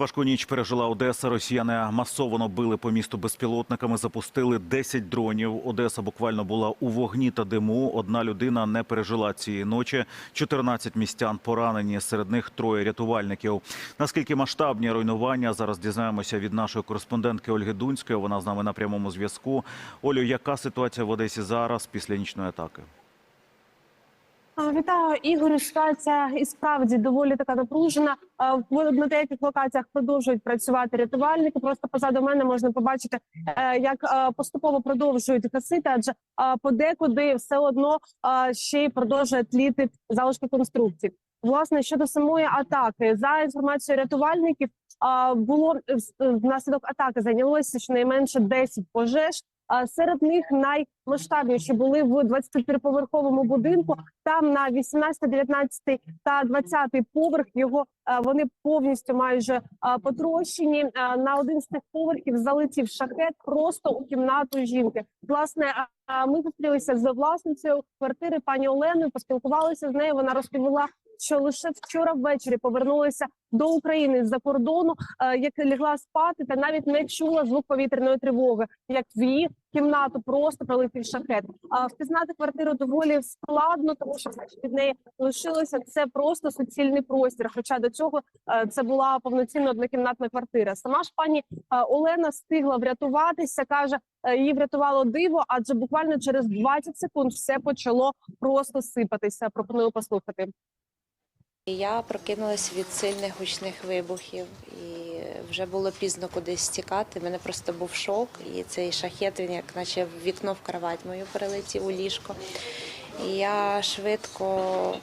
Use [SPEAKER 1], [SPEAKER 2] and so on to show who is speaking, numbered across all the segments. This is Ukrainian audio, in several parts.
[SPEAKER 1] Важку ніч пережила Одеса. Росіяни масово били по місту безпілотниками. Запустили 10 дронів. Одеса буквально була у вогні та диму. Одна людина не пережила цієї ночі. 14 містян поранені. Серед них троє рятувальників. Наскільки масштабні руйнування зараз дізнаємося від нашої кореспондентки Ольги Дунської. Вона з нами на прямому зв'язку. Олю, яка ситуація в Одесі зараз після нічної атаки?
[SPEAKER 2] Вітаю, Ігорю. Ситуація і справді доволі така напружена. В- На деяких локаціях продовжують працювати рятувальники. Просто позаду мене можна побачити, е, як е, поступово продовжують гасити, адже е, подекуди все одно е, ще й продовжує тліти залишки конструкцій. Власне щодо самої атаки, за інформацією рятувальників, було е, е, внаслідок атаки зайнялося щонайменше 10 пожеж. Серед них наймасштабніші були в 24-поверховому будинку. Там на 18, 19 та 20 поверх його е, вони повністю майже е, потрощені. Е, На один з цих поверхів залетів шахет просто у кімнату жінки. Власне, ми зустрілися з власницею квартири пані Оленою, поспілкувалися з нею. Вона розповіла, що лише вчора ввечері повернулася до України з-за кордону, е, як лягла спати, та навіть не чула звук повітряної тривоги, як в її кімнату просто пролетів шахет. А впізнати квартиру доволі складно, тому що від неї лишилося це просто суцільний простір. Хоча до цього е, це була повноцінна однокімнатна квартира. Сама ж пані е, Олена встигла врятуватися. каже, її врятувало диво, адже буквально через 20 секунд все почало просто сипатися. Пропоную послухати.
[SPEAKER 3] Я прокинулась від сильних гучних вибухів, і вже було пізно кудись тікати. У мене просто був шок, і цей шахет він як наче в вікно в кровать мою перелетів у ліжко. І я швидко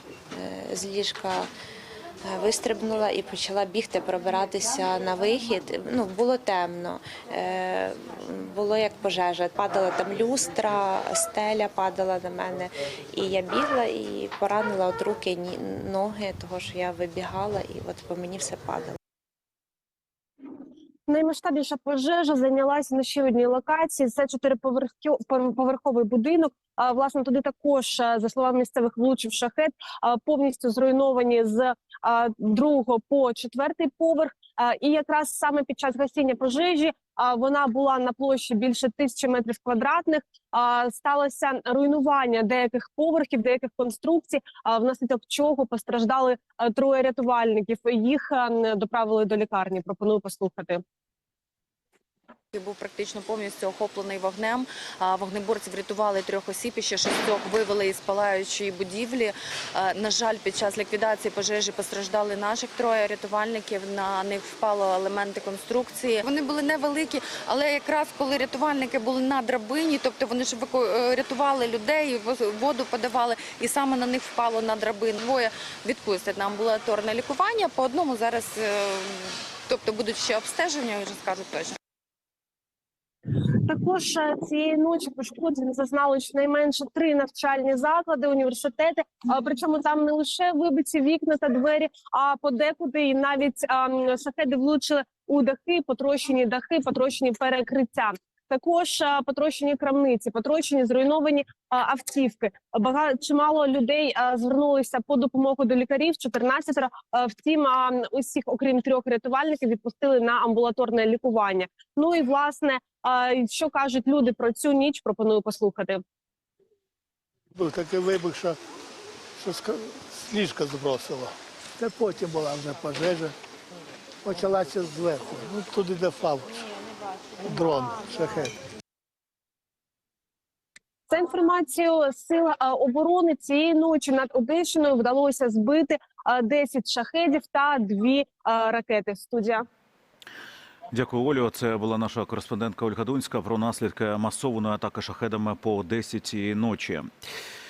[SPEAKER 3] е, з ліжка е, вистрибнула і почала бігти, пробиратися на вихід. Ну, було темно, е, було як пожежа. Падала там люстра, стеля падала на мене. І я бігла і поранила от руки, ноги, того що я вибігала, і от по мені все падало.
[SPEAKER 2] Наймасштабніша пожежа зайнялася на ще одній локації. Це чотириповерховий будинок. А власне туди також, е, за словами місцевих, влучив шахет, повністю зруйновані з другого по четвертий поверх. І якраз саме під час гасіння пожежі вона була на площі більше тисячі метрів квадратних. Сталося руйнування деяких поверхів, деяких конструкцій, внаслідок чого постраждали е, троє рятувальників. Їх е, доправили до лікарні. Пропоную послухати.
[SPEAKER 4] Був практично повністю охоплений вогнем. Вогнеборці врятували трьох осіб і ще шістьох вивели із палаючої будівлі. На жаль, під час ліквідації пожежі постраждали наших троє рятувальників. На них впало елементи конструкції. Вони були невеликі, але якраз коли рятувальники були на драбині, тобто вони ж е, рятували людей, воду подавали, і саме на них впало на драбину. Двоє відпустять на амбулаторне лікування. По одному зараз, е, тобто будуть ще обстеження, вже скажуть точно.
[SPEAKER 2] Також е, цієї ночі пошкоджень зазнали щонайменше три навчальні заклади, університети. Причому там не лише вибиті вікна та двері, а подекуди і навіть шахеди влучили у дахи, потрощені дахи, потрощені перекриття. Також потрощені крамниці, потрощені зруйновані автівки. Багато чимало людей звернулися по допомогу до лікарів. 14 Втім, усіх, окрім трьох рятувальників, відпустили на амбулаторне лікування. Ну і власне, що кажуть люди про цю ніч? Пропоную послухати.
[SPEAKER 5] Був такий вибух, що, що ска- з ліжка. Та потім була вже пожежа. Почалася зверху. Ну, туди де фал. Дрон, шахет.
[SPEAKER 2] За інформацією сил оборони цієї ночі над Одещиною вдалося збити а, 10 шахедів та дві ракети. Студія.
[SPEAKER 1] Дякую, Олю. Це була наша кореспондентка Ольга Дунська про наслідки масованої атаки шахедами по Одесі цієї ночі.